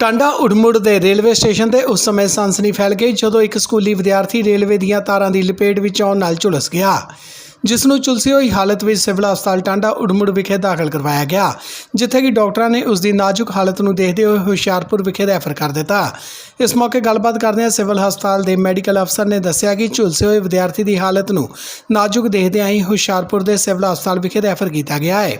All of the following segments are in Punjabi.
ਟਾਂਡਾ ਉੜਮੁੜ ਦੇ ਰੇਲਵੇ ਸਟੇਸ਼ਨ ਤੇ ਉਸ ਸਮੇਂ ਸਨਸਨੀ ਫੈਲ ਗਈ ਜਦੋਂ ਇੱਕ ਸਕੂਲੀ ਵਿਦਿਆਰਥੀ ਰੇਲਵੇ ਦੀਆਂ ਤਾਰਾਂ ਦੀ ਲਪੇਟ ਵਿੱਚ ਆਉਣ ਨਾਲ ਝੁਲਸ ਗਿਆ। ਜਿਸ ਨੂੰ ਝੁਲਸੀ ਹੋਈ ਹਾਲਤ ਵਿੱਚ ਸਿਵਲ ਹਸਪਤਾਲ ਟਾਂਡਾ ਉੜਮੁੜ ਵਿਖੇ ਦਾਖਲ ਕਰਵਾਇਆ ਗਿਆ, ਜਿੱਥੇ ਕਿ ਡਾਕਟਰਾਂ ਨੇ ਉਸ ਦੀ ਨਾਜ਼ੁਕ ਹਾਲਤ ਨੂੰ ਦੇਖਦੇ ਹੋਏ ਹੁਸ਼ਿਆਰਪੁਰ ਵਿਖੇ ਰੈਫਰ ਕਰ ਦਿੱਤਾ। ਇਸ ਮੌਕੇ ਗੱਲਬਾਤ ਕਰਦਿਆਂ ਸਿਵਲ ਹਸਪਤਾਲ ਦੇ ਮੈਡੀਕਲ ਅਫਸਰ ਨੇ ਦੱਸਿਆ ਕਿ ਝੁਲਸੇ ਹੋਏ ਵਿਦਿਆਰਥੀ ਦੀ ਹਾਲਤ ਨੂੰ ਨਾਜ਼ੁਕ ਦੇਖਦਿਆਂ ਹੀ ਹੁਸ਼ਿਆਰਪੁਰ ਦੇ ਸਿਵਲ ਹਸਪਤਾਲ ਵਿਖੇ ਰੈਫਰ ਕੀਤਾ ਗਿਆ ਹੈ।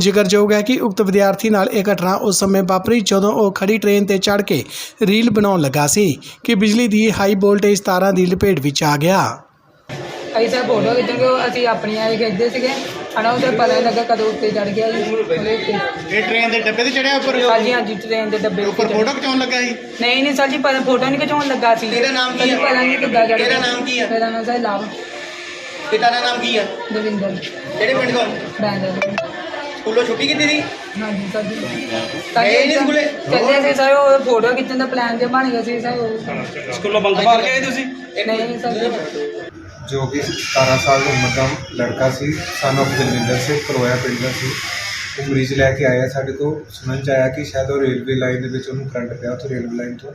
ਜ਼ਿਕਰਯੋਗ ਹੈ ਕਿ ਉਕਤ ਵਿਦਿਆਰਥੀ ਨਾਲ ਇਹ ਘਟਨਾ ਉਸ ਸਮੇਂ ਵਾਪਰੀ ਜਦੋਂ ਉਹ ਖੜੀ ਟ੍ਰੇਨ ਤੇ ਚੜ੍ਹ ਕੇ ਰੀਲ ਬਣਾਉਣ ਲੱਗਾ ਸੀ ਕਿ ਬਿਜਲੀ ਦੀ ਹਾਈ ਵੋਲਟੇਜ ਤਾਰਾਂ ਦੀ ਲਪੇਟ ਵਿੱਚ ਆ ਗਿਆ। ਅਸੀਂ ਸਰ ਫੋਟੋ ਖਿੱਚਾਂਗੇ ਉਹ ਅਸੀਂ ਆਪਣੀਆਂ ਇਹ ਖਿੱਚਦੇ ਸੀਗੇ। ਹਨਾ ਉਹਦੇ ਪਤਾ ਨਹੀਂ ਲੱਗਾ ਕਦੋਂ ਉੱਤੇ ਚੜ ਗਿਆ ਜੀ ਉਹਦੇ ਉੱਤੇ। ਇਹ ਟ੍ਰੇਨ ਦੇ ਡੱਬੇ ਤੇ ਚੜਿਆ ਉੱਪਰ? ਹਾਂਜੀ ਹਾਂਜੀ ਟ੍ਰੇਨ ਦੇ ਡੱਬੇ ਉੱਪਰ ਉੱਤੇ ਫੋਟੋ ਖਿਚਾਉਣ ਲੱਗਾ ਸੀ? ਨਹੀਂ ਨਹੀਂ ਸਰ ਜੀ ਪਰ ਫੋਟੋ ਨਹੀਂ ਖਿਚਾਉਣ ਲੱਗਾ ਸੀ। ਤੇਰਾ ਨਾਮ ਕੀ ਹੈ? ਪਤਾ ਨਹੀਂ ਕਿੱਦਾਂ ਚੜ ਤੇਰਾ ਨਾਮ ਕੀ ਹੈ? ਮੇਰਾ ਨਾਮ ਸਰ ਲਾਭ ਪਿਤਾ ਦਾ ਨਾਮ ਕੀ ਆ? ਦਵਿੰਦਰ। ਕਿਹੜੇ ਪਿੰਡ ਤੋਂ? ਬੈਂਦਰ ਸਕੂਲੋਂ ਛੁੱਟੀ ਕੀਤੀ ਸੀ? ਹਾਂਜੀ ਸਰ ਜੀ। ਗਏ ਨੀ ਸਕੂਲੇ? ਚੱਲੇ ਸੀ ਸਰ ਉਹ ਫੋਟੋ ਖਿੱਚਣ ਦਾ ਪਲਾਨ ਜੇ ਬਣ ਗਿਆ ਸੀ ਸਰ ਉਹ ਸਕੂਲੋਂ ਬੰਦ ਮਾਰ ਕੇ ਆਏ ਤੁਸੀਂ? ਨਹੀਂ ਸਰ। ਜੀ ਜੋ ਕਿ 17 ਸਾਲ ਦੀ ਉਮਰ ਦਾ ਲੜਕਾ ਸੀ ਸਨ of ਜਲਵਿੰਦਰ ਸਿੰਘ ਕਰੋਇਆ ਪਿੰਡ ਦਾ ਸੀ। ਉਹ ਮਰੀਜ਼ ਲੈ ਕੇ ਆਇਆ ਸਾਡੇ ਕੋਲ ਸੁਣਨ ਚ ਆਇਆ ਕਿ ਸ਼ਾਇਦ ਉਹ ਰੇਲਵੇ ਲਾਈਨ ਦੇ ਵਿੱਚ ਉਹਨੂੰ ਕਰੰਟ ਪਿਆ ਉੱਥੇ ਰੇਲਵੇ ਲਾਈਨ ਤੋਂ।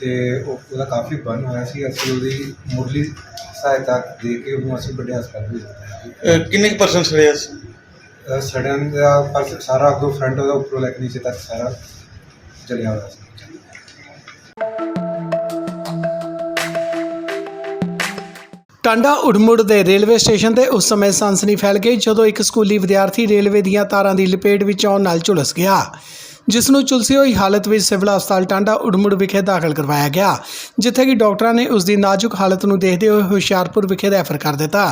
ਤੇ ਉਹ ਉਹਦਾ ਕਾਫੀ ਬਰਨ ਹੋਇਆ ਸੀ ਅਸੀਂ ਉਹਦੀ ਮੁੱਢਲੀ ਸਹਾਇਤਾ ਦੇ ਕੇ ਉਹਨੂੰ ਅਸੀਂ ਵੱਡੇ ਹਸਪਤਾਲ ਭੇਜਿਆ ਕਿੰਨੇ ਕੁ ਪਰਸੈਂਟ ਸੜਿਆ ਸੀ ਸੜਨ ਦਾ ਪਰ ਸਾਰਾ ਅੱਗੋਂ ਫਰੰਟ ਉਹਦਾ ਉੱਪਰੋਂ ਲੈ ਕੇ ਨੀਚੇ ਤੱਕ ਸਾਰਾ ਜਲਿਆ ਹੋਇਆ ਸੀ। ਟਾਂਡਾ ਉੜਮੁੜ ਦੇ ਰੇਲਵੇ ਸਟੇਸ਼ਨ ਤੇ ਉਸ ਸਮੇਂ ਸਾਂਸਨੀ ਫੈਲ ਗਈ ਜਦੋਂ ਇੱਕ ਸਕੂਲੀ ਵਿਦਿਆਰਥੀ ਰੇਲਵੇ ਦੀਆਂ ਤਾਰਾਂ ਦੀ ਲਪੇਟ ਵਿੱਚ ਆਉਣ ਨਾਲ ਝੁਲਸ ਗਿਆ। ਜਿਸ ਨੂੰ ਝੁਲਸੀ ਹੋਈ ਹਾਲਤ ਵਿੱਚ ਸਿਵਲ ਹਸਪਤਾਲ ਟਾਂਡਾ ਉੜਮੁੜ ਵਿਖੇ ਦਾਖਲ ਕਰਵਾਇਆ ਗਿਆ, ਜਿੱਥੇ ਕਿ ਡਾਕਟਰਾਂ ਨੇ ਉਸ ਦੀ ਨਾਜ਼ੁਕ ਹਾਲਤ ਨੂੰ ਦੇਖਦੇ ਹੋਏ ਹੁਸ਼ਿਆਰਪੁਰ ਵਿਖੇ ਰੈਫਰ ਕਰ ਦਿੱਤਾ।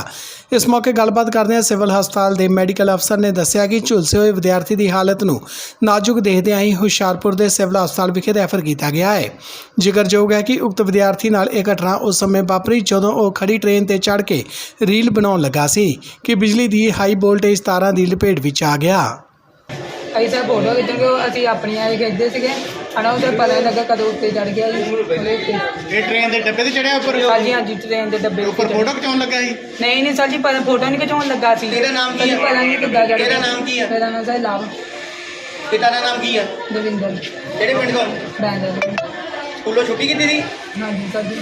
ਇਸ ਮੌਕੇ ਗੱਲਬਾਤ ਕਰਦਿਆਂ ਸਿਵਲ ਹਸਪਤਾਲ ਦੇ ਮੈਡੀਕਲ ਅਫਸਰ ਨੇ ਦੱਸਿਆ ਕਿ ਝੁਲਸੇ ਹੋਏ ਵਿਦਿਆਰਥੀ ਦੀ ਹਾਲਤ ਨੂੰ ਨਾਜ਼ੁਕ ਦੇਖਦਿਆਂ ਹੀ ਹੁਸ਼ਿਆਰਪੁਰ ਦੇ ਸਿਵਲ ਹਸਪਤਾਲ ਵਿਖੇ ਰੈਫਰ ਕੀਤਾ ਗਿਆ ਹੈ। ਜ਼ਿਕਰਯੋਗ ਹੈ ਕਿ ਉਕਤ ਵਿਦਿਆਰਥੀ ਨਾਲ ਇਹ ਘਟਨਾ ਉਸ ਸਮੇਂ ਵਾਪਰੀ ਜਦੋਂ ਉਹ ਖੜੀ ਟ੍ਰੇਨ ਤੇ ਚੜ੍ਹ ਕੇ ਰੀਲ ਬਣਾਉਣ ਲੱਗਾ ਸੀ ਕਿ ਬਿਜਲੀ ਦੀ ਹਾਈ ਵੋਲਟੇਜ ਤਾਰਾਂ ਦੀ ਲਪੇਟ ਵਿੱਚ ਆ ਗਿਆ। ਅਸੀਂ ਸਰ ਫੋਟੋ ਖਿੱਚਾਂਗੇ ਉਹ ਅਸੀਂ ਆਪਣੀਆਂ ਇਹ ਖਿੱਚਦੇ ਸੀਗੇ। ਹਨਾ ਉਹਦੇ ਪਤਾ ਨਹੀਂ ਲੱਗਾ ਕਦੋਂ ਉੱਤੇ ਚੜ ਗਿਆ ਜੀ। ਉਹਦੇ ਉੱਤੇ ਇਹ ਟ੍ਰੇਨ ਦੇ ਡੱਬੇ ਤੇ ਚੜਿਆ ਉੱਪਰ? ਹਾਂਜੀ ਹਾਂਜੀ ਟ੍ਰੇਨ ਦੇ ਡੱਬੇ ਉੱਪਰ ਉੱਤੇ ਫੋਟੋ ਖਿਚਾਉਣ ਲੱਗਾ ਸੀ? ਨਹੀਂ ਨਹੀਂ ਸਰ ਜੀ ਪਰ ਫੋਟੋ ਨਹੀਂ ਖਿਚਾਉਣ ਲੱਗਾ ਸੀ। ਤੇਰਾ ਨਾਮ ਕੀ ਸਰ ਹੈ? ਪਤਾ ਨਹੀਂ ਕਿੱਦਾਂ ਚੜ ਤੇਰਾ ਨਾਮ ਕੀ ਹੈ? ਮੇਰਾ ਨਾਮ ਸਰ ਲਾਭ ਪਿਤਾ ਦਾ ਨਾਮ ਕੀ ਆ? ਦਵਿੰਦਰ। ਕਿਹੜੇ ਪਿੰਡ ਤੋਂ? ਬੈਂਦਰ ਸਕੂਲੋਂ ਛੁੱਟੀ ਕੀਤੀ ਸੀ? ਹਾਂਜੀ ਸਰ ਜੀ।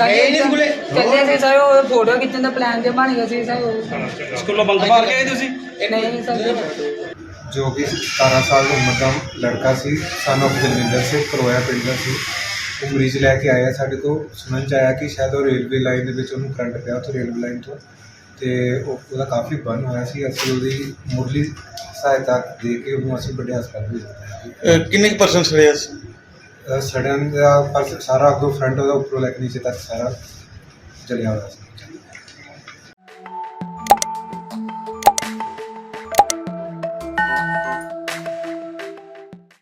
ਗਏ ਨੀ ਸਕੂਲੇ? ਚੱਲੇ ਸੀ ਸਰ ਉਹ ਫੋਟੋ ਖਿੱਚਣ ਦਾ ਪਲਾਨ ਜੇ ਬਣ ਗਿਆ ਸੀ ਸਰ ਉਹ ਸਕੂਲੋਂ ਬੰਦ ਮਾਰ ਕੇ ਆਏ ਤੁਸੀਂ? ਨਹੀਂ ਸਰ। ਜੀ ਕਿ 17 ਸਾਲ ਦੀ ਉਮਰ ਦਾ ਲੜਕਾ ਸੀ ਸਨ of ਜਲਵਿੰਦਰ ਸਿੰਘ ਕਰੋਇਆ ਪਿੰਡ ਦਾ ਸੀ। ਉਹ ਮਰੀਜ਼ ਲੈ ਕੇ ਆਇਆ ਸਾਡੇ ਕੋਲ ਸੁਣਨ ਚ ਆਇਆ ਕਿ ਸ਼ਾਇਦ ਉਹ ਰੇਲਵੇ ਲਾਈਨ ਦੇ ਵਿੱਚ ਉਹਨੂੰ ਕਰੰਟ ਪਿਆ ਉੱਥੇ ਰੇਲਵੇ ਲਾਈਨ ਤੋਂ। ਤੇ ਉਹ ਉਹਦਾ ਕਾਫੀ ਬਰਨ ਹੋਇਆ ਸੀ ਅਸੀਂ ਉਹਦੀ ਮੁੱਢਲੀ ਸਹਾਇਤਾ ਦੇ ਕੇ ਉਹਨੂੰ ਅਸੀਂ ਵੱਡੇ ਹਸਪਤਾਲ ਭੇਜਿਆ ਕਿੰਨੇ ਕੁ ਪਰਸੈਂਟ ਸੜਿਆ ਸੀ ਸੜਨ ਦਾ ਪਰ ਸਾਰਾ ਅੱਗੋਂ ਫਰੰਟ ਉਹਦਾ ਉੱਪਰੋਂ ਲੈ ਕੇ ਨੀਚੇ ਤੱਕ ਸਾਰਾ ਜਲਿਆ ਹੋਇਆ ਸੀ।